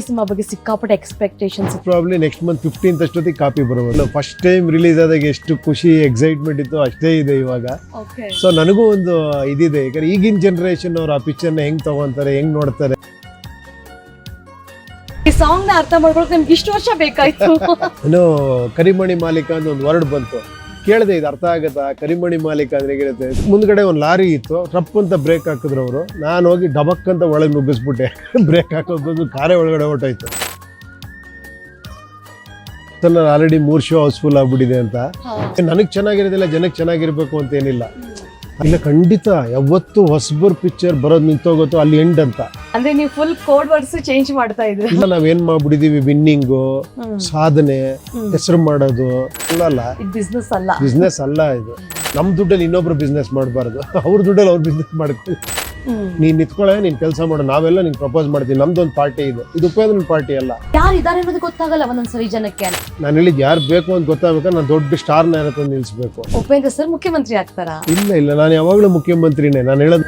Cinema ಬಗ್ಗೆ ಸಿಕ್ಕಾಪಟ್ಟೆ expectations probably next month fifteenth ಅಷ್ಟೊತ್ತಿಗೆ ಕಾಪಿ ಬರೋದು ಫಸ್ಟ್ ಟೈಮ್ ರಿಲೀಸ್ ಆದಾಗ ಎಷ್ಟು ಖುಷಿ ಎಕ್ಸೈಟ್ಮೆಂಟ್ ಇತ್ತು ಅಷ್ಟೇ ಇದೆ ಇವಾಗ. ಸೊ ನನಗೂ ಒಂದು ಇದಿದೆ. ಯಾಕಂದ್ರೆ ಈಗಿನ ಜನರೇಷನ್ ಅವರು ಆ ಪಿಕ್ಚರ್ನ ಹೆಂಗ್ ತಗೊಂತಾರೆ ಹೆಂಗ್ ನೋಡ್ತಾರೆ? ಈ ಸಾಂಗ್ನ ಅರ್ಥ ಮಾಡ್ಕೊಳಕ್ ನಿಮ್ಗೆ ಇಷ್ಟು ವರ್ಷ ಬೇಕಾಯ್ತು. ಇನ್ನು ಕರಿಮಣಿ ಮಾಲೀಕ ಅಂತ ಒಂದು ವರ್ಡ್ ಬಂತು. ಕೇಳಿದೆ ಇದು ಅರ್ಥ ಆಗುತ್ತಾ? ಕರಿಮಣಿ ಮಾಲೀಕ ಅಂದ್ರೆ ಹೇಗಿರುತ್ತೆ? ಮುಂದ್ಗಡೆ ಒಂದು ಲಾರಿ ಇತ್ತು ಟ್ರಪ್ ಅಂತ ಬ್ರೇಕ್ ಹಾಕಿದ್ರು ಅವರು. ನಾನು ಹೋಗಿ ಡಬಕ್ ಅಂತ ಒಳಗೆ ನುಗ್ಗಿಸ್ಬಿಟ್ಟೆ. ಬ್ರೇಕ್ ಹಾಕೋದು ಕಾರೇ ಒಳಗಡೆ ಹೊರಟೋಯ್ತು. ನಾನು ಆಲ್ರೆಡಿ ಮೂರ್ ಶೋ ಹೌಸ್ಫುಲ್ ಆಗ್ಬಿಟ್ಟಿದೆ ಅಂತ. ನನಗೆ ಚೆನ್ನಾಗಿರೋದಿಲ್ಲ ಜನಕ್ಕೆ ಚೆನ್ನಾಗಿರ್ಬೇಕು ಅಂತ ಏನಿಲ್ಲ. ಇಲ್ಲ ಖಂಡಿತ. ಯಾವತ್ತು ಹೊಸಬರ್ ಪಿಕ್ಚರ್ ಬರೋದು ನಿಂತೋಗುತ್ತೋ ಅಲ್ಲಿ ಎಂಡ್ ಅಂತ. ಅಂದ್ರೆ ನೀವು ಫುಲ್ ಕೋಡ್ ವರ್ಡ್ಸ್ ಚೇಂಜ್ ಮಾಡ್ತಾ ಇದ್ರಿ ಇಲ್ಲ ನಾವೇನ್ ಮಾಡ್ಬಿಟ್ಟಿದೀವಿ? ವಿನ್ನಿಂಗು ಸಾಧನೆ ಹೆಸರು ಮಾಡೋದು ಅಲ್ಲ. ಇದು ಬಿಸ್ನೆಸ್ ಅಲ್ಲ. ಬಿಸ್ನೆಸ್ ಅಲ್ಲ ಇದು. ನಮ್ಮ ದುಡ್ಡಲ್ಲಿ ಇನ್ನೊಬ್ರು ಬಿಸ್ನೆಸ್ ಮಾಡಬಾರ್ದು. ಅವ್ರ ದುಡ್ಡಲ್ಲಿ ಅವ್ರು ಬಿಸ್ನೆಸ್ ಮಾಡ್ಕೊಳ್ಳಿ. ನೀನ್ ನಿಂತ್ಕೊಳ್ಳೆ ನೀನ್ ಕೆಲಸ ಮಾಡು ನಾವೆಲ್ಲ ನಿನ್ ಪ್ರಪೋಸ್ ಮಾಡ್ತೀವಿ. ನಮ್ದೊಂದು ಪಾರ್ಟಿ ಇದೆ. ಇದು ಉಪಯೋಗ ಪಾರ್ಟಿ ಅಲ್ಲ. ಯಾರು ಇದಾರೆ ಅನ್ನೋದು ಗೊತ್ತಾಗಲ್ಲ ಒಂದೊಂದ್ಸರಿ ಜನಕ್ಕೆ. ನಾನು ಹೇಳಿದ್ ಯಾರು ಬೇಕು ಅಂತ ಗೊತ್ತಾಗಬೇಕು ನಾನು ದೊಡ್ಡ ಸ್ಟಾರ್ನ ನ ಹತ್ರ ನಿಲ್ಸ್ಬೇಕು. ಉಪೇಂದ್ರ ಸರ್ ಮುಖ್ಯಮಂತ್ರಿ ಆಗ್ತಾರ? ಇಲ್ಲ ಇಲ್ಲ. ನಾನು ಯಾವಾಗಲೂ ಮುಖ್ಯಮಂತ್ರಿನೇ. ನಾನು ಹೇಳೋದು